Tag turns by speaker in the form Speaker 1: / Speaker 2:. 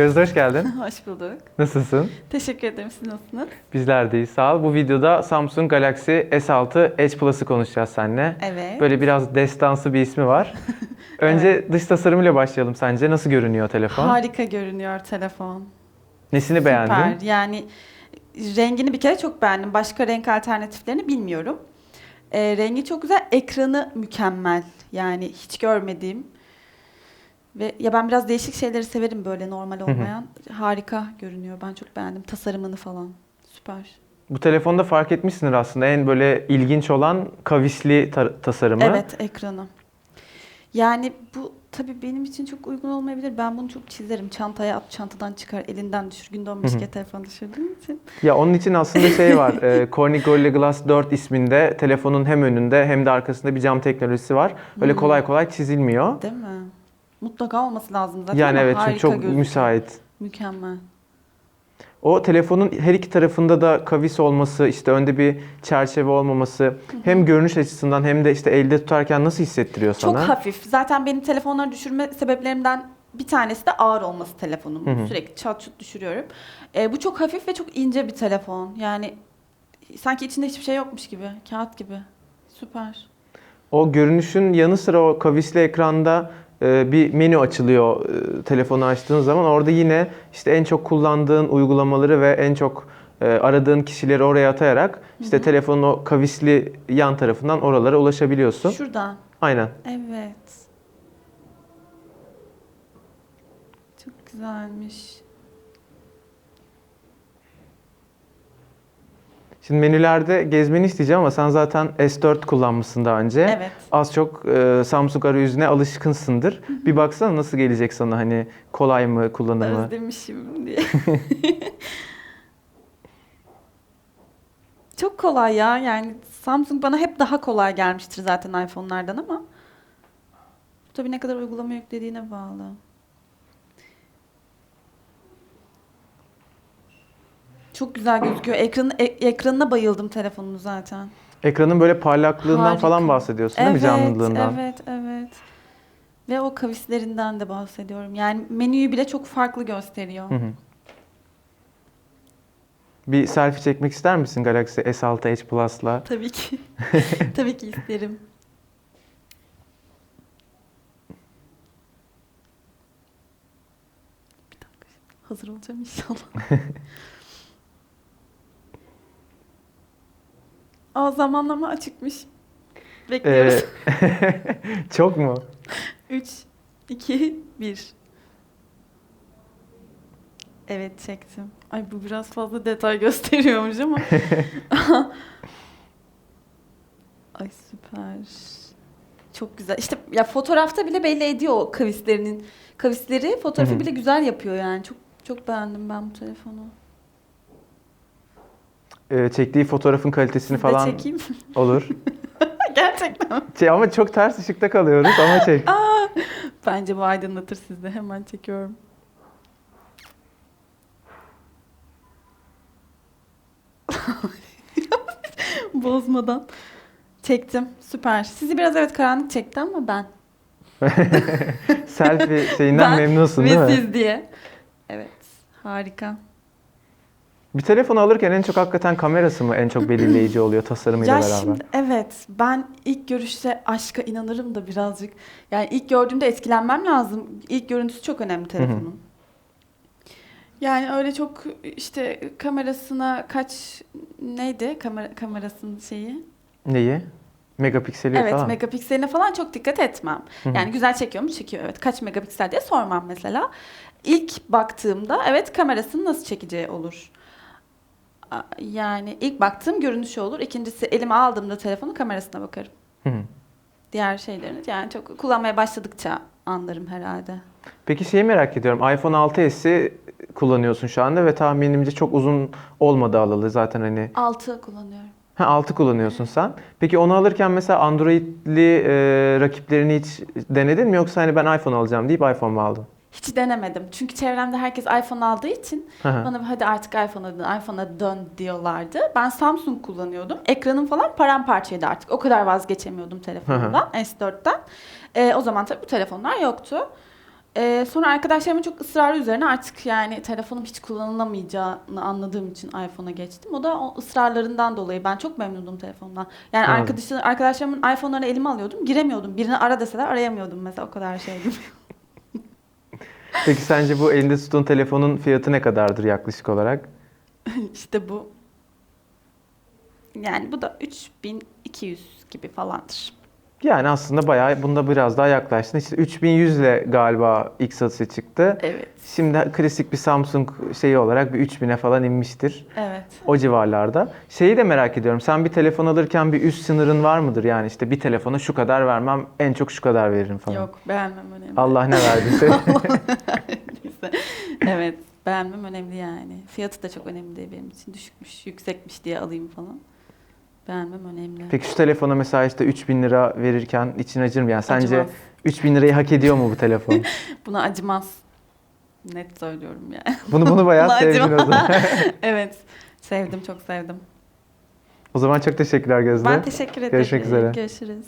Speaker 1: Gözde hoş geldin.
Speaker 2: Hoş bulduk.
Speaker 1: Nasılsın?
Speaker 2: Teşekkür ederim. Siz nasılsınız?
Speaker 1: Bizler deyiz. Sağ ol. Bu videoda Samsung Galaxy S6 Edge Plus'ı konuşacağız seninle.
Speaker 2: Evet.
Speaker 1: Böyle biraz destansı bir ismi var. Önce dış tasarımıyla başlayalım sence. Nasıl görünüyor telefon?
Speaker 2: Harika görünüyor telefon.
Speaker 1: Nesini beğendin?
Speaker 2: Süper. Yani rengini bir kere çok beğendim. Başka renk alternatiflerini bilmiyorum. Ee, rengi çok güzel. Ekranı mükemmel. Yani hiç görmediğim. Ve ya ben biraz değişik şeyleri severim böyle normal olmayan. Harika görünüyor. Ben çok beğendim tasarımını falan. Süper.
Speaker 1: Bu telefonda fark etmişsindir aslında en böyle ilginç olan kavisli ta- tasarımı.
Speaker 2: Evet ekranı. Yani bu tabii benim için çok uygun olmayabilir. Ben bunu çok çizerim. Çantaya at, çantadan çıkar, elinden düşür. Günde 15
Speaker 1: Hı hı.
Speaker 2: kere telefon düşürdüğüm için.
Speaker 1: Ya onun için aslında şey var. e, Corning Gorilla Glass 4 isminde telefonun hem önünde hem de arkasında bir cam teknolojisi var. Öyle
Speaker 2: Hmm.
Speaker 1: kolay kolay çizilmiyor.
Speaker 2: Değil mi? Mutlaka olması lazım zaten
Speaker 1: Yani
Speaker 2: ama
Speaker 1: evet çünkü
Speaker 2: harika
Speaker 1: çok
Speaker 2: gözüküyor.
Speaker 1: müsait.
Speaker 2: Mükemmel.
Speaker 1: O telefonun her iki tarafında da kavis olması, işte önde bir çerçeve olmaması hem görünüş açısından hem de işte elde tutarken nasıl hissettiriyor
Speaker 2: Çok
Speaker 1: sana?
Speaker 2: hafif. Zaten benim telefonları düşürme sebeplerimden bir tanesi de ağır olması telefonum.
Speaker 1: Hı hı.
Speaker 2: Sürekli çat çut düşürüyorum. Ee, bu çok hafif ve çok ince bir telefon. Yani sanki içinde hiçbir şey yokmuş gibi. Kağıt gibi. Süper.
Speaker 1: O görünüşün yanı sıra o kavisli ekranda e, bir menü açılıyor e, telefonu açtığın zaman. Orada yine işte en çok kullandığın uygulamaları ve en çok e, aradığın kişileri oraya atayarak işte telefonun o kavisli yan tarafından oralara ulaşabiliyorsun.
Speaker 2: Şuradan.
Speaker 1: Aynen.
Speaker 2: Evet. Çok güzelmiş.
Speaker 1: Şimdi menülerde gezmeni isteyeceğim ama sen zaten S4 kullanmışsın daha önce.
Speaker 2: Evet.
Speaker 1: Az çok e, Samsung arayüzüne alışkınsındır. Bir baksana nasıl gelecek sana hani kolay mı kullanımı?
Speaker 2: Özlemişim diye. Çok kolay ya. Yani Samsung bana hep daha kolay gelmiştir zaten iPhone'lardan ama tabii ne kadar uygulama yüklediğine bağlı. Çok güzel gözüküyor. Ekranı, e- ekranına bayıldım telefonun zaten.
Speaker 1: Ekranın böyle parlaklığından
Speaker 2: Harika.
Speaker 1: falan bahsediyorsun değil mi canlılığından?
Speaker 2: evet, evet. Ve o kavislerinden de bahsediyorum. Yani menüyü bile çok farklı gösteriyor.
Speaker 1: Hı hı. Bir selfie çekmek ister misin Galaxy S6 Edge Plus'la?
Speaker 2: Tabii ki. Tabii ki isterim. Hazır olacağım inşallah. Aa zamanlama açıkmış. Bekliyoruz.
Speaker 1: Ee, çok mu?
Speaker 2: 3, 2, 1. Evet çektim. Ay bu biraz fazla detay gösteriyormuş ama. Ay süper. Çok güzel. İşte ya fotoğrafta bile belli ediyor o kavislerinin. Kavisleri fotoğrafı
Speaker 1: Hı hı.
Speaker 2: bile güzel yapıyor yani. Çok çok beğendim ben bu telefonu.
Speaker 1: Ee, çektiği fotoğrafın kalitesini
Speaker 2: Siz
Speaker 1: falan
Speaker 2: çekeyim.
Speaker 1: olur.
Speaker 2: Gerçekten.
Speaker 1: Şey, ama çok ters ışıkta kalıyoruz ama çek.
Speaker 2: Bence bu aydınlatır sizde. Hemen çekiyorum. Bozmadan. Çektim. Süper. Sizi biraz evet karanlık çekti ama ben.
Speaker 1: Selfie şeyinden
Speaker 2: Ben
Speaker 1: memnunsun
Speaker 2: Ve
Speaker 1: değil mi?
Speaker 2: siz diye. Evet. Harika.
Speaker 1: Bir telefon alırken en çok hakikaten kamerası mı en çok belirleyici oluyor tasarımıyla
Speaker 2: Ya
Speaker 1: beraber?
Speaker 2: şimdi evet ben ilk görüşte aşka inanırım da birazcık. Yani ilk gördüğümde etkilenmem lazım. İlk görüntüsü çok önemli telefonun. Yani öyle çok işte kamerasına kaç neydi kamera kamerasının şeyi?
Speaker 1: Neyi? Megapikseli
Speaker 2: Evet
Speaker 1: falan.
Speaker 2: megapikseline falan çok dikkat etmem. Yani güzel çekiyor mu? Çekiyor evet. Kaç megapiksel diye sormam mesela. İlk baktığımda evet kamerasını nasıl çekeceği olur. Yani ilk baktığım görünüşü olur. İkincisi elime aldığımda telefonu kamerasına bakarım.
Speaker 1: Hı hı.
Speaker 2: Diğer şeylerini yani çok kullanmaya başladıkça anlarım herhalde.
Speaker 1: Peki şeyi merak ediyorum. iPhone 6s'i kullanıyorsun şu anda ve tahminimce çok uzun olmadı alalı zaten hani.
Speaker 2: 6 kullanıyorum.
Speaker 1: Ha 6 kullanıyorsun sen. Peki onu alırken mesela Android'li e, rakiplerini hiç denedin mi yoksa hani ben iPhone alacağım deyip iPhone mu aldın?
Speaker 2: Hiç denemedim. Çünkü çevremde herkes iPhone aldığı için
Speaker 1: hı.
Speaker 2: bana hadi artık iPhone'a dön, iPhone'a dön diyorlardı. Ben Samsung kullanıyordum. Ekranım falan paramparçaydı artık. O kadar vazgeçemiyordum telefonumdan, S4'ten. Ee, o zaman tabii bu telefonlar yoktu. Ee, sonra arkadaşlarımın çok ısrarı üzerine artık yani telefonum hiç kullanılamayacağını anladığım için iPhone'a geçtim. O da o ısrarlarından dolayı. Ben çok memnunum telefondan. Yani
Speaker 1: Anladım.
Speaker 2: arkadaşlarımın iPhone'larını elime alıyordum. Giremiyordum. Birini ara deseler arayamıyordum mesela. O kadar şeydim.
Speaker 1: Peki sence bu elinde tuttuğun telefonun fiyatı ne kadardır yaklaşık olarak?
Speaker 2: işte bu. Yani bu da 3200 gibi falandır.
Speaker 1: Yani aslında bayağı bunda biraz daha yaklaştın. İşte 3100 ile galiba ilk satışı çıktı.
Speaker 2: Evet.
Speaker 1: Şimdi klasik bir Samsung şeyi olarak bir 3000'e falan inmiştir.
Speaker 2: Evet.
Speaker 1: O civarlarda. Şeyi de merak ediyorum. Sen bir telefon alırken bir üst sınırın var mıdır? Yani işte bir telefona şu kadar vermem, en çok şu kadar veririm falan.
Speaker 2: Yok beğenmem önemli.
Speaker 1: Allah ne verdiyse.
Speaker 2: Evet beğenmem önemli yani. Fiyatı da çok önemli benim için. Düşükmüş, yüksekmiş diye alayım falan. Beğenmem önemli.
Speaker 1: Peki şu telefona mesela işte 3000 lira verirken için acır mı? Yani sence
Speaker 2: Acımaz.
Speaker 1: 3000 lirayı hak ediyor mu bu telefon?
Speaker 2: Buna acımaz. Net söylüyorum yani.
Speaker 1: Bunu bunu bayağı
Speaker 2: Buna
Speaker 1: sevdin o
Speaker 2: acımaz.
Speaker 1: zaman.
Speaker 2: evet. Sevdim, çok sevdim.
Speaker 1: o zaman çok teşekkürler Gözde.
Speaker 2: Ben teşekkür ederim.
Speaker 1: Görüşmek üzere.
Speaker 2: Görüşürüz.